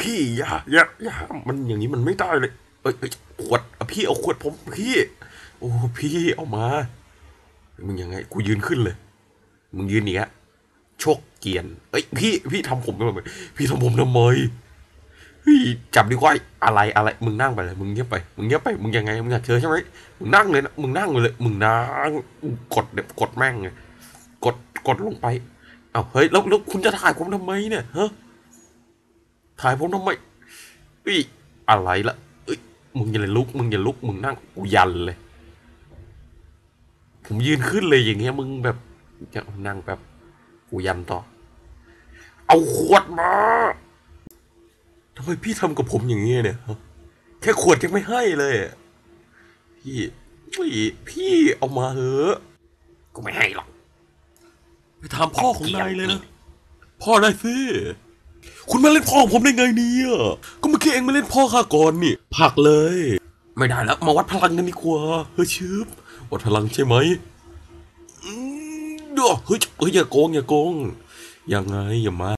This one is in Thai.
พี่อย่าอย่าอย่ามันอย่างนี้มันไม่ได้เลย เอ้ยเอ้ยขวดอพี่เอาขวดผมพี่ โอ้พี่เอามา มึงยังไง กูยืนขึ้นเลย มึงยืนเงี้ยโชคเกียน เอ้ยพี่พี่ทำผมทำไมพี่ทำผมทำไมเฮ้ยจับดีกว่าอะไรอะไร มึงนั่งไปเลยมึงเงียบไปมึงเงียบไปมึงยังไงมึงอยากเจอใช่ไหมมึงนั่งเลยนะมึงนั่งเลย มึงนั่งกดเดี๋ยวกดแม่งไงกดกดลงไป เอาเฮ้ยแล้วแล้วคุณจะถ่ายผมทำไมเนี่ยฮะ ถ่ายผมทำไมเอ้ยอะไรละเอ้ยมึงอย่าลุก มึงอย่าลุก มึงนั่งกูยันเลย ผมยืนขึ้นเลยอย่างเงี้ย มึงแบบจะนั่งแบบกูยันต่อ เอาขวดมาทำไมพี่ทำกับผมอย่างเงี้ยเนี่ยฮะแค่ขวดยังไม่ให้เลยอะพี่พี่พี่เอามาเถอะกูไม่ให้หรอก ไปถามพ่อของนายเลยนะ พ่อนายสิ คุณมาเล่นพ่อผมได้ไงเนี่ยก็เมื่อกี้เองมาเล่นพ่อข้าก่อนนี่ผักเลย ไม่ได้แล้วมาวัดพลังกันดีกว่าเฮ้ยชืบวัดพลังใช่ไหมอืมเดี๋ยวเฮ้ยเฮ้ยอย่าโกงอย่าโกงยังไงอย่ามา